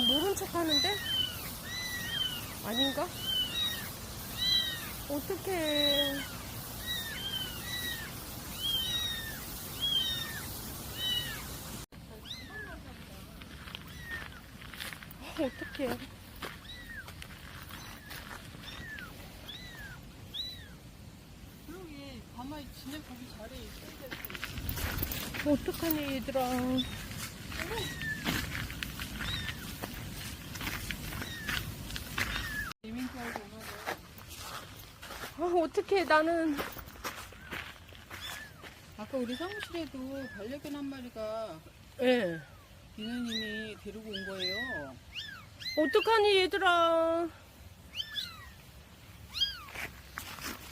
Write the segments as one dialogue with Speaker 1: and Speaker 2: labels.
Speaker 1: 모르는 척 하는데? 아닌가? 어떡해. 어, 어떡해.
Speaker 2: 그러게 가만히 지내 보기 잘해 있어야 돼.
Speaker 1: 어떡하니, 얘들아.
Speaker 2: 예민하고 오나봐.
Speaker 1: 아, 어떡해, 나는.
Speaker 2: 아까 우리 사무실에도 반려견 한 마리가
Speaker 1: 예.
Speaker 2: 비누님이 데리고 온 거예요.
Speaker 1: 어떡하니, 얘들아.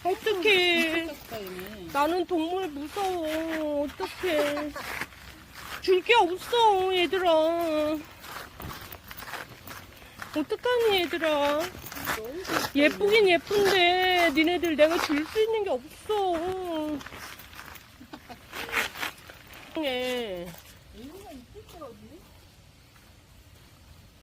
Speaker 1: 어떡해.
Speaker 2: 다 얘네.
Speaker 1: 나는 동물 무서워. 어떡해. 줄 게 없어, 얘들아. 어떡하니, 얘들아. 예쁘긴 예쁜데, 니네들 내가 줄 수 있는 게 없어. 예.